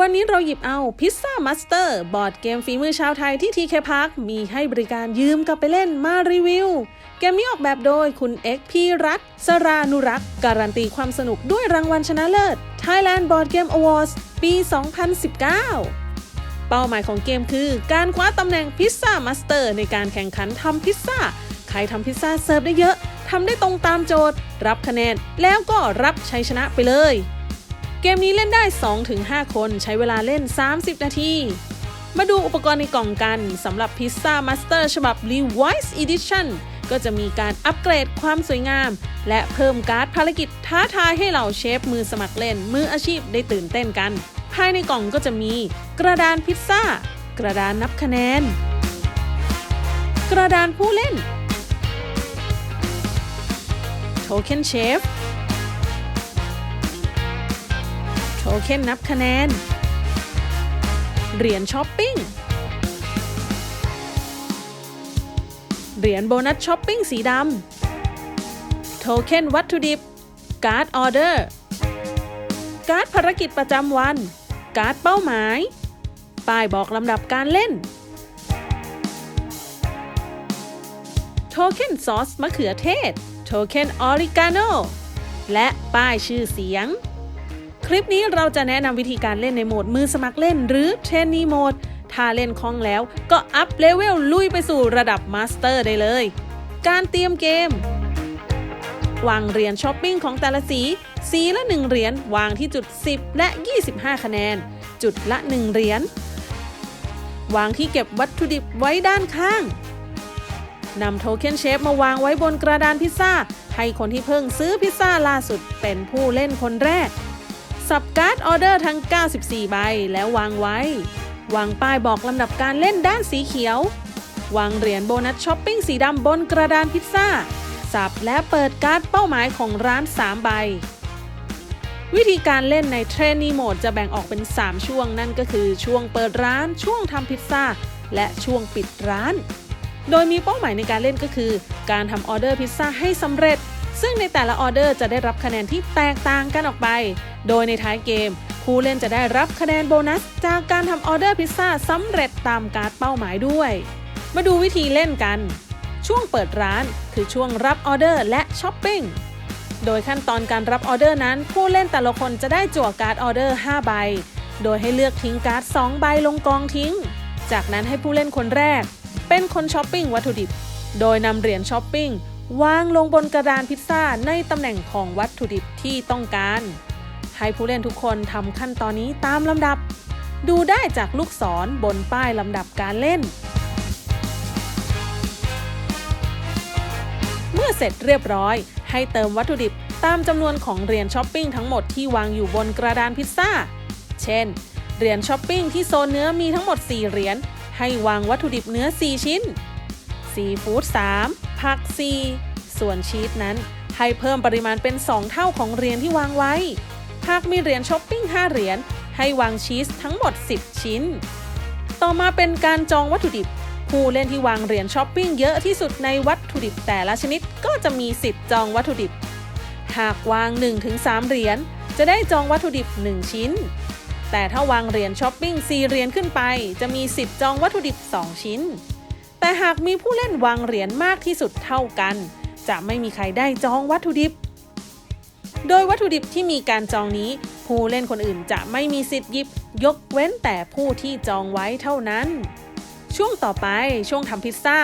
วันนี้เราหยิบเอาพิซซ่ามาสเตอร์บอร์ดเกมฝีมือชาวไทยที่ทีเคพาร์คมีให้บริการยืมกลับไปเล่นมารีวิว เกมนี้ออกแบบโดยคุณเอ็กพีรัตสรานุรักษ์ การันตีความสนุกด้วยรางวัลชนะเลิศ Thailand Board Game Awards ปี 2019 เป้าหมายของเกมคือ การคว้าตำแหน่งพิซซ่ามาสเตอร์ในการแข่งขันทำพิซซ่า ใครทำพิซซ่าเสิร์ฟได้เยอะทำได้ตรงตามโจทย์ รับคะแนนแล้วก็รับชัยชนะไปเลย เกมนี้เล่นได้ 2-5 คนใช้เวลาเล่น 30 นาที มาดูอุปกรณ์ในกล่องกันสำหรับพิซซ่ามาสเตอร์ฉบับ Levi's Edition ก็จะมีการอัปเกรดความสวยงาม และเพิ่มการ์ดภารกิจท้าทายให้เหล่าเชฟมือสมัครเล่นมืออาชีพได้ตื่นเต้นกัน ภายในกล่องก็จะมี กระดานพิซซ่า กระดานนับคะแนน กระดานผู้เล่น โทเค็นเชฟ โทเค็นนับคะแนน เหรียญช้อปปิ้ง เหรียญโบนัสช้อปปิ้งสีดำ โทเค็นวัตถุดิบ การ์ดออเดอร์ การ์ดภารกิจประจำวัน การ์ดเป้าหมาย ป้ายบอกลำดับการเล่น โทเค็นซอสมะเขือเทศ โทเค็นออริกาโน และป้ายชื่อเสียง คลิปนี้เราจะแนะนำวิธีการเล่นในโหมดมือสมัครเล่น หรือเทรนนีโหมด ถ้าเล่นคล่องแล้วก็อัพเลเวลลุยไปสู่ระดับมาสเตอร์ได้เลย การเตรียมเกม วางเหรียญช้อปปิ้งของแต่ละสี สีละ 1 เหรียญวางที่จุด 10 และ 25 คะแนน จุดละ 1 เหรียญวางที่เก็บวัตถุดิบไว้ด้านข้างนำโทเค็นเชฟมาวางไว้บนกระดานพิซซ่า ให้คนที่เพิ่งซื้อพิซซ่าล่าสุดเป็นผู้เล่นคนแรก สับการ์ดออเดอร์ทั้ง 94 ใบแล้ววางไว้ วางป้ายบอกลำดับการเล่นด้านสีเขียว วางเหรียญโบนัสช้อปปิ้งสีดำบนกระดานพิซซ่า สับและเปิดการ์ดเป้าหมายของร้าน 3 ใบ วิธีการเล่นในเทรนนีโหมดจะแบ่งออกเป็น 3 ช่วงนั่นก็คือช่วงเปิดร้านช่วงทำพิซซ่า และช่วงปิดร้าน โดยมีเป้าหมายในการเล่นก็คือ การทำออเดอร์พิซซ่าให้สำเร็จ ซึ่งในแต่ละออเดอร์จะได้รับคะแนนที่แตกต่างกันออกไป โดยในท้ายเกม ผู้เล่นจะได้รับคะแนนโบนัส จากการทำออเดอร์พิซซ่าสำเร็จตามการ์ดเป้าหมายด้วย มาดูวิธีเล่นกัน ช่วงเปิดร้านคือช่วงรับออเดอร์และช้อปปิ้งโดยขั้นตอนการรับออเดอร์นั้น ผู้เล่นแต่ละคนจะได้จั่วการ์ดออเดอร์ 5 ใบ โดยให้เลือกทิ้งการ์ด 2 ใบลงกองทิ้ง จากนั้นให้ผู้เล่นคนแรก เป็นคนช้อปปิ้งวัตถุดิบ โดยนำเหรียญช้อปปิ้ง วางลงบนกระดานพิซซ่าในตำแหน่งของวัตถุดิบที่ต้องการ ให้ผู้เล่นทุกคนทำขั้นตอนนี้ตามลำดับ ดูได้จากลูกศรบนป้ายลำดับการเล่น เมื่อเสร็จเรียบร้อย ให้เติมวัตถุดิบตามจำนวนของเหรียญช้อปปิ้งทั้งหมดที่วางอยู่บนกระดานพิซซ่า เช่น เหรียญช้อปปิ้งที่โซนเนื้อมีทั้งหมด 4 เหรียญ ให้วางวัตถุดิบเนื้อ 4 ชิ้น ซีฟู้ด 3 ผัก 4 ส่วนชีสนั้น ให้เพิ่มปริมาณเป็น 2 เท่าของเหรียญที่วางไว้ หากมีเหรียญช้อปปิ้ง 5 เหรียญ ให้วางชีสทั้งหมด 10 ชิ้น ต่อมาเป็นการจองวัตถุดิบ ผู้เล่นที่วางเหรียญช้อปปิ้งเยอะที่สุดในวัตถุดิบแต่ละชนิดก็จะมีสิทธิ์จองวัตถุดิบ หากวาง 1-3 เหรียญจะได้จองวัตถุดิบ 1 ชิ้น แต่ถ้าวางเหรียญช้อปปิ้ง4เหรียญขึ้นไป จะมีสิทธิ์จองวัตถุดิบ 2 ชิ้น แต่หากมีผู้เล่นวางเหรียญมากที่สุดเท่ากัน จะไม่มีใครได้จองวัตถุดิบ โดยวัตถุดิบที่มีการจองนี้ ผู้เล่นคนอื่นจะไม่มีสิทธิ์หยิบ ยกเว้นแต่ผู้ที่จองไว้เท่านั้น ช่วงต่อไปช่วงทำพิซซ่า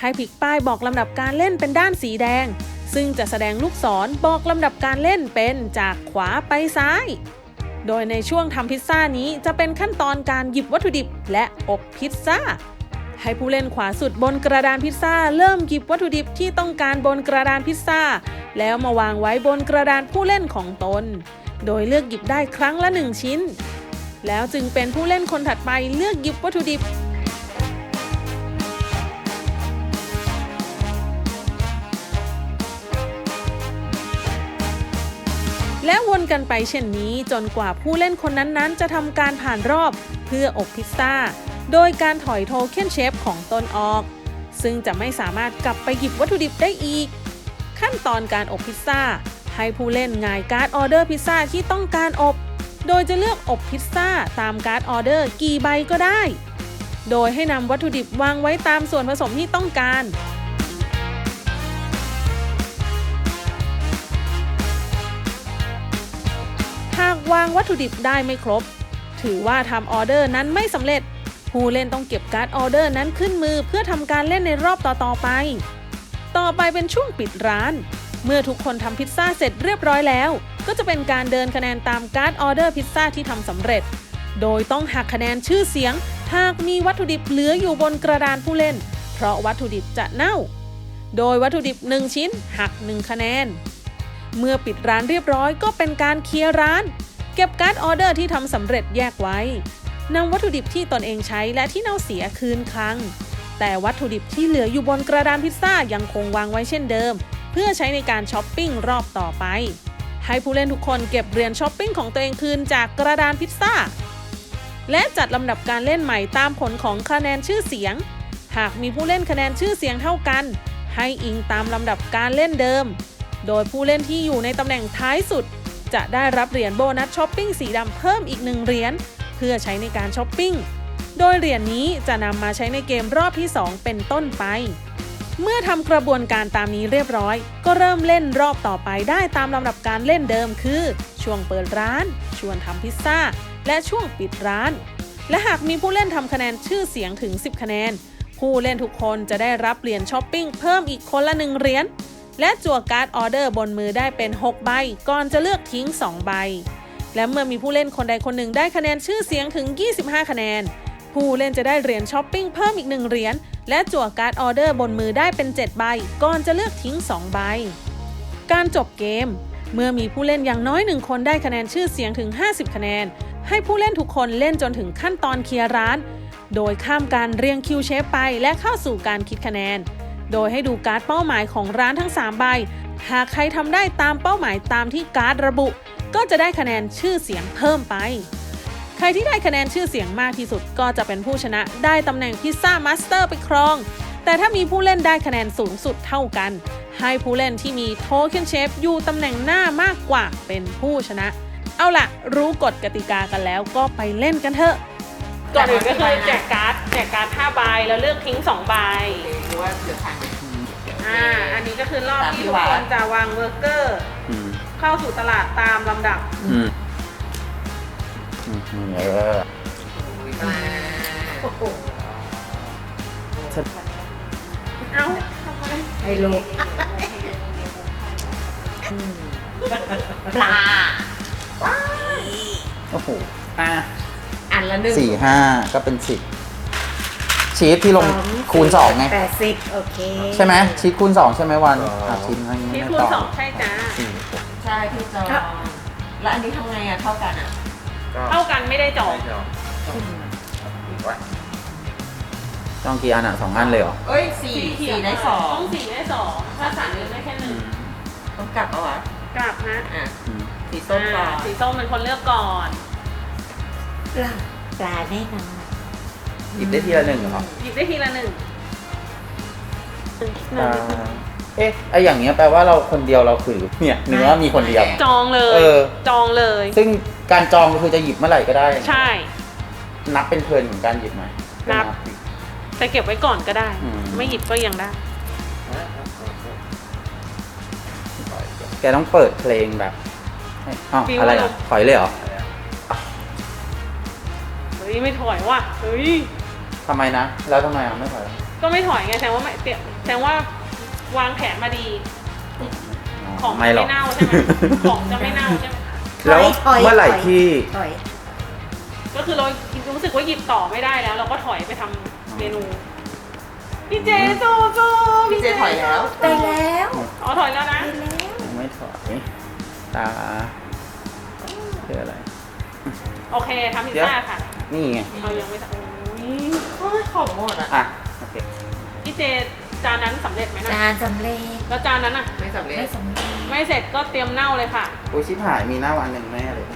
ให้พลิกป้ายบอกลำดับการเล่นเป็นด้านสีแดง ซึ่งจะแสดงลูกศรบอกลำดับการเล่นเป็นจากขวาไปซ้ายโดยในช่วงทำพิซซ่านี้จะเป็นขั้นตอนการหยิบวัตถุดิบและอบพิซซ่า ให้ผู้เล่นขวาสุดบนกระดานพิซซ่า เริ่มหยิบวัตถุดิบที่ต้องการบนกระดานพิซซ่า แล้วมาวางไว้บนกระดานผู้เล่นของตน โดยเลือกหยิบได้ครั้งละ 1 ชิ้น แล้วจึงเป็นผู้เล่นคนถัดไปเลือกหยิบวัตถุดิบและวนกันไปเช่นนี้จนกว่าผู้เล่นคนนั้นๆ จะทำการผ่านรอบเพื่ออบพิซซ่า โดยการถอยโทเค็นเชฟของตนออก ซึ่งจะไม่สามารถกลับไปหยิบวัตถุดิบได้อีก ขั้นตอนการอบพิซซ่า ให้ผู้เล่นหงายการ์ดออเดอร์พิซซ่าที่ต้องการอบ โดยจะเลือกอบพิซซ่าตามการ์ดออเดอร์กี่ใบก็ได้ โดยให้นำวัตถุดิบวางไว้ตามส่วนผสมที่ต้องการหากวางวัตถุดิบได้ไม่ครบ ถือว่าทำออเดอร์นั้นไม่สำเร็จ ผู้เล่นต้องเก็บการ์ดออเดอร์นั้นขึ้นมือเพื่อทำการเล่นในรอบต่อๆไป ต่อไปเป็นช่วงปิดร้าน เมื่อทุกคนทำพิซซ่าเสร็จเรียบร้อยแล้ว ก็จะเป็นการเดินคะแนนตามการ์ดออเดอร์พิซซ่าที่ทำสำเร็จ โดยต้องหักคะแนนชื่อเสียง หากมีวัตถุดิบเหลืออยู่บนกระดานผู้เล่น เพราะวัตถุดิบจะเน่า โดยวัตถุดิบ 1 ชิ้น หัก 1 คะแนน เมื่อปิดร้านเรียบร้อยก็เป็นการเคลียร์ร้าน เก็บการ์ดออเดอร์ที่ทำสำเร็จแยกไว้ นำวัตถุดิบที่ตนเองใช้และที่เน่าเสียคืนคลัง แต่วัตถุดิบที่เหลืออยู่บนกระดานพิซซ่ายังคงวางไว้เช่นเดิม เพื่อใช้ในการช้อปปิ้งรอบต่อไป ให้ผู้เล่นทุกคนเก็บเหรียญช้อปปิ้งของตัวเองคืนจากกระดานพิซซ่า และจัดลำดับการเล่นใหม่ตามผลของคะแนนชื่อเสียง หากมีผู้เล่นคะแนนชื่อเสียงเท่ากัน ให้อิงตามลำดับการเล่นเดิม โดยผู้เล่นที่อยู่ในตำแหน่งท้ายสุด จะได้รับเหรียญโบนัสช้อปปิ้งสีดำเพิ่มอีกหนึ่งเหรียญ พื่อใช้ในการช้อปปิ้ง โดยเหรียญนี้จะนำมาใช้ในเกมรอบที่ 2 เป็นต้นไป เมื่อทำกระบวนการตามนี้เรียบร้อย ก็เริ่มเล่นรอบต่อไปได้ตามลำดับการเล่นเดิมคือ ช่วงเปิดร้าน ชวนทำพิซซ่า และช่วงปิดร้าน และหากมีผู้เล่นทำคะแนนชื่อเสียงถึง 10 คะแนน ผู้เล่นทุกคนจะได้รับเหรียญช้อปปิ้งเพิ่มอีกคนละหนึ่งเหรียญและจั่วการ์ดออเดอร์บนมือได้เป็น 6 ใบ ก่อนจะเลือกทิ้ง 2 ใบ และเมื่อมีผู้เล่นคนใดคนหนึ่งได้คะแนนชื่อเสียงถึง 25 คะแนน ผู้เล่นจะได้เหรียญช้อปปิ้งเพิ่มอีก1เหรียญและจั่วการ์ดออเดอร์บนมือได้เป็น 7 ใบ ก่อนจะเลือกทิ้ง 2 ใบ การจบเกม เมื่อมีผู้เล่นอย่างน้อยหนึ่งคนได้คะแนนชื่อเสียงถึง 50 คะแนน ให้ผู้เล่นทุกคนเล่นจนถึงขั้นตอนเคลียร์ร้าน โดยข้ามการเรียงคิวเชฟไปและเข้าสู่การคิดคะแนน โดยให้ดูการ์ดเป้าหมายของร้านทั้ง 3 ใบ หากใครทำได้ตามเป้าหมายตามที่การ์ดระบุ ก็จะได้คะแนนชื่อเสียงเพิ่มไป ใครที่ได้คะแนนชื่อเสียงมากที่สุดก็จะเป็นผู้ชนะได้ตำแหน่งพิซซ่ามาสเตอร์ไปครอง แต่ถ้ามีผู้เล่นได้คะแนนสูงสุดเท่ากัน ให้ผู้เล่นที่มีโทเค็นเชฟอยู่ตำแหน่งหน้ามากกว่าเป็นผู้ชนะ เอาล่ะ รู้กฎกติกากันแล้วก็ไปเล่นกันเถอะก่อนอื่นก็คือแจกการ์ดแจกการ์ด5ใบแล้วเลือกทิ้ง2ใบหรือว่าเดี๋ยวทางอ่าอั นนี้ก็คือรอบตามที่ที่ทุกวางคนจะวางเวอร์เกอร์ อืมเข้าสู่ตลาดตามลำดับ อืมอืมเออมาเอ้าไฮโลปลา โอ้โหอะอันละหนึ่งสี่ห้าก็เป็นสิบ ชีสที่ลงคูณสองไงแปดสิบโอเคใช่ไหมชีสคูณสองใช่ไหมวันอะชีสให้ที่ไม่คูณต่อสองใช่จ้าสี่หกใช่พี่จองแล้วอันนี้ทำไงอะเท่ากันอะเท่ากันไม่ได้จองจองกี่อันอะสองอันเลยเหรอเอ้ยสี่สี่ได้สองต้องสี่ได้สองถ้าสามเลือกได้แค่หนึ่งต้องกลับเอาวะกลับนะอะอืมสีส้มก่ออ่านสีส้มเป็นคนเลือกก่อน ปลาปลาแน่นอน หยิบได้ทีละหนึ่งเหรอหยิบได้ทีละหนึ่งอ่าเอ๊ะไออย่างเงี้ยแปลว่าเราคนเดียวเราคือเนี่ยเนื้อมีคนเดียว จองเลยเออจองเลย ซึ่งการจองก็คือจะหยิบเมื่อไหร่ก็ได้ ใช่ นับเป็นเทิร์นของการหยิบไหมนับแต่เก็บไว้ก่อนก็ได้ อืม ไม่หยิบก็ยังได้ แกต้องเปิดเพลงแบบอ้าวฟิวอะไรลอะมถอยเลยเหรอ เฮ้ยไม่ถอยว่ะเฮ้ย ทำไมนะ แล้วทำไมอะไม่ถอยก็ไม่ถอยไงแสดงว่าไม่เตรียมแสดงว่าวางแผนมาดี ของมันหรอกไม่เน่าใช่ไหมของจะไม่เน่าใช่ไหมแล้วถอยเมื่อไหร่ถอยที่ถอยก็คือเรารู้สึกว่าหยิบต่อไม่ได้แล้ว เราก็ถอยไปทำเมนูพี่เจโซโซพี่เจถอยแล้ว ไปแล้วอ๋อถอยแล้วนะ ไปแล้วยังไม่ถอยตาคืออะไร โอเคทำพิซซ่าค่ะ นี่ไง เรายังไม่ทำอุ๊ย โอ้ยของหมดอะ อะโอเคพี่เจจานนั้นสำเร็จไหมนะจานสำเร็จแล้วจานนั้นอะ ไม่สำเร็ไม่จสำเร็จไม่เสร็จก็เตรียมเน่าเลยค่ะ โอ้ยชิบหายมีหน้าวันหนึ่งแม่เลย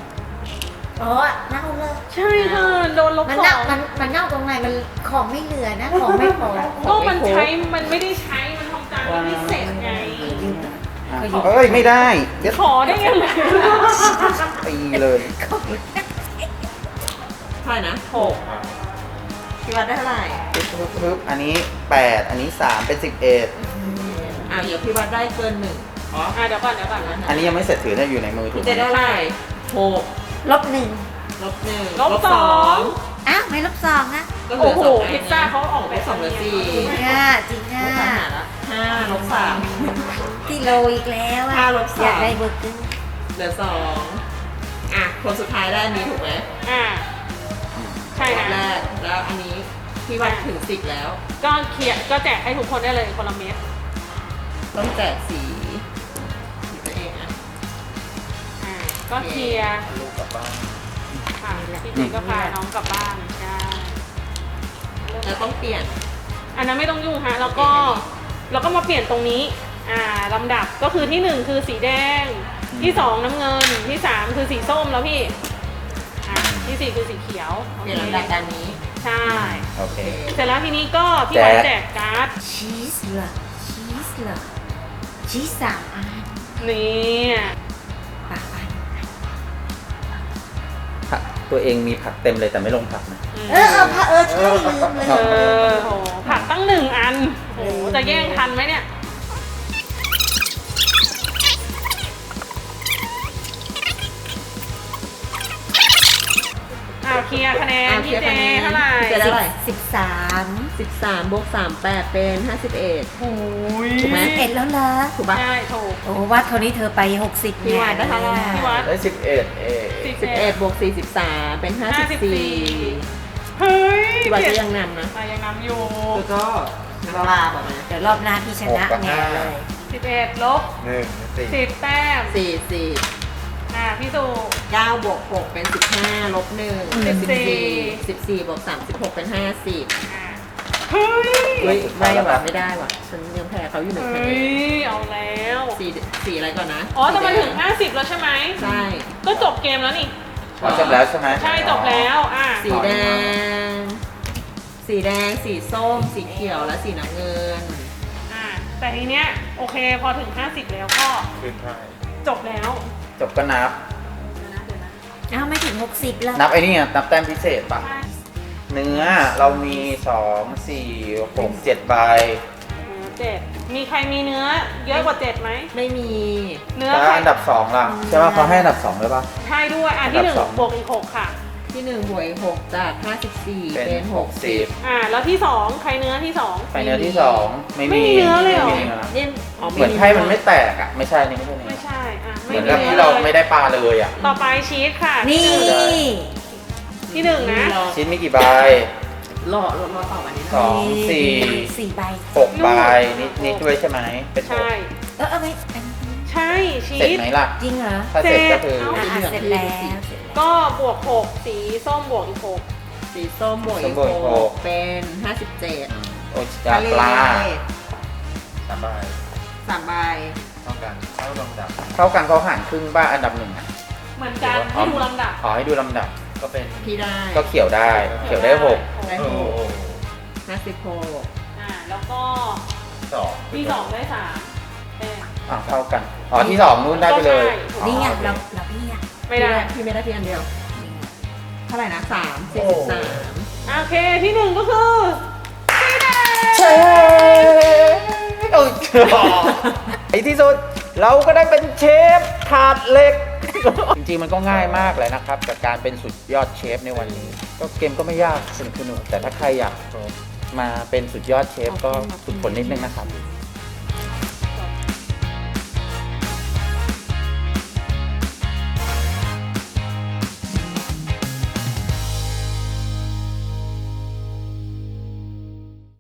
อ๋อเน่าเลยใช่ค่ะ โดนลบมันสอเน่างมันมันเน่าตรงไหนมันของไม่เหลือนะของไม่พอ ก็มันใช้ มันไม่ได้ใช้ มันทำจานไม่เสร็จไง อะเอ้ยไม่ได้เดี๋ยวขอได้ยังไงตีเลยของไม่ได้เท่าไหร่นะหก พี่วัดได้เท่าไหร่ปึ๊บปึ๊บปึ๊บอันนี้ 8 อันนี้ 3 เป็น 11 อะเดี๋ยวพี่วัดได้เกินหนึ่งอ๋ออะเดี๋ยวก่อนเดี๋ยวก่อนนะอันนี้ยังไม่เสร็จถือเนี่ยอยู่ในมือถูพี่กเจไหมได้เท่าไหร่หกลบหนึ่งลบหนึ่งลบสองอ้าวไม่ลบสองนะก็เหลืโอ้อโหสองอันพิซซ่าเขาออกลแบบบสองเหลือสี่จริงอะจริงอ่ลบสาะมหารละห้าลบสาม ที่โลอีกแล้วอะห้าลบสาม อยากได้เบอร์เกอร์เหลือสองอะคนสุดท้ายได้อันนี้ถูกไหมอ่า ใช่รอบนะแรกแล้วอันนี้พี่วัดถึงสิบแล้ว ก็เคลียร์ก็แจกให้ทุกคนได้เลยคนละเม็ดต้องแจกสีสีตัวเองอะอ่าก็เคลียร์ลูกกลับบ้านค่ะพี่เจก็พาน้องกลับบ้านใช่แล้วต้องเปลี่ยน อันนั้นไม่ต้องยุ่งฮะแล้วก็เราก็มาเปลี่ยนตรงนี้อ่าลำดับก็คือที่หนึ่งคือสีแดงที่สองน้ำเงินที่สามคือสีส้มแล้วพี่อ่า ที่สี่คือสีเขียวโอเปเคลี่ยนลำดับตามนี้ใช่ โอเค เสร็จแล้วทีนี้ก็พี่วันแจกแจกการ์ดชีสเหรอชีสเหรอชีสสามอันนี่ปากอันผักตัวเองมีผักเต็มเลยแต่ไม่ลงผักนะ เออเออพระเออใช่ลืมเลย เออโหผักตั้งหนึ่งอันโอ้โหจะแย่งทันไหมเนี่ย อ้าวเคลียร์คะแนนอะพี่เจเคลียร์คะแนนเท่าไหร่พี่เจได้เท่าไหร่สิบสามสิบสามบวกสามแปดเป็นห้าสิบเอ็ด โอ้ยถูกไหม เอ็ดแล้วเหรอถูกปะ ใช่ถูก โอ้วัดคนนี้เธอไปหกสิบพี่วัดได้เท่าไหร่ พี่วัดได้11เอสิบสิบเอ็ดบวกสี่สิบสามเป็นห้าห้าสิสิบบสี่สี่เฮ้ยพี่วัดก็ยังนำนะ อะยังนำอยู่แล้วก็น้ำปลาแบบนี้เดี๋ยวรอบหน้าพี่ชนะแน่เลยสิบเอ็ดลบหนึ่งสี่สิบแต้มสี่สี่ อะพี่สุเก้าบวกหกเป็นสิบห้าลบหนึ่งเป็นสิสิบบสี่สี่สิบสี่บวกสามสิบหกเป็นห้าสิบอะเฮ้ย เฮ้ยไม่ว่ะไม่ได้ว่ะฉันยังแพ้เขาอยู่หนึ่งเฮ้คะแนนย เอาแล้ว สี่สี่อะไรก่อนนะอ๋อแต่มันถึง 50 แล้วใช่ไหม ใช่ ก็จบเกมแล้วนี่ อ๋อจบแล้วใช่ไหมใช่จบแล้ว อะ สีแดง สีแดง สีส้ม สีเขียวและสีน้ำเงิน อะ แต่ทีเนี้ย โอเค พอถึง 50 แล้วก็ ขึ้นไพ่จบแล้ว จบก็นับเดี๋ยวนะเดี๋ยวนะอ้าวไม่ถึงหกสิบแล้วนับไอ้นี่ไงนับแต้มพิเศษป่ะใช่เนื้อเรามี2 4 6 7ใบ เนื้อเจ็ดมีใครมีเนื้อเยอะกว่าเจ็ดไหม ไม่มี เนื้อแล้วใครอันดับ2ล่ะ ใช่ป่ะเขาให้อันดับ2ด้วยป่ะ ใช่ด้วย อะที่หนึ่งอันดับสอง บวกอีกหกค่ะ ที่หนึ่งบวกอีกหกจากห้าสิบสี่เป็นเป็นหกสิบ60 อะแล้วที่สองใครเนื้อที่สอง ไปเนื้อที่2ไม่ไม่มีมีเนื้อเลยเหรอ ไม่มีนื้อ เนี่ยอ๋อเหมือนไพ่มันไม่แตกอะ ไม่ใช่นี่ไม่ใช่ไม่นี่ใช่อะ เหไม่มือนมีกับเนื้ที่อเราเลยไม่ได้ปลาเลยอะ ต่อไปชีสค่ะนี่ ที่หนึ่งนะรอชิ้นมีกี่ใบรอรอรอต่อวันนี้นะสองสี่สี่ใบ6ใบนี่นี่ด้วยใช่ไหมเป็นหกใช่ เออเอาไปอันนี้ใช่ชีเสร็จสไหมล่ะ จริงเหรอถ้าเสร็จก็คือเสร็จอะเอ้าอะเสร็จแล้วเสร็จแล้วก็บวกหกสีส้มบวกอีกหกสีส้มบวกอีกส้มบวกอีกหหกกเป็นห้าสิบเจ็ดโอ้ยจะปลาสามใบสามใบ เท่ากันเท่าลำดับเท่ากันเขาหารครึ่งบ้าอันดับหนึ่งอะเหมือนกันให้ดูลำดับขอให้ดูลำดับก็เป็นพี่ได้ก็เขียวได้ เขียวได้หกได้หกห้าสิบหกอ่าแล้วก็สองที่สองได้สามเอ้ยอะเท่ากันอ๋อที่สองนู่นได้ไปเลยก็ใช่ นี่ไงอ๋อเราเราพี่อะไม่ได้พี่ไม่ได้พี่อันเดียว เท่าไหร่นะสามสี่สิบสามอะโอเคที่หนึ่งก็คือสีแดงเชฟโอ้ยไอ้ ที่สุด เราก็ได้เป็นเชฟถาดเหล็ก จริงๆมันก็ง่ายมากเลยนะครับกับการเป็นสุดยอดเชฟในวันนี้ ก็เกมก็ไม่ยากสนุกสนุกแต่ถ้าใครอยากมาเป็นสุดยอดเชฟก็ฝึกฝนนิดนึงนะครับ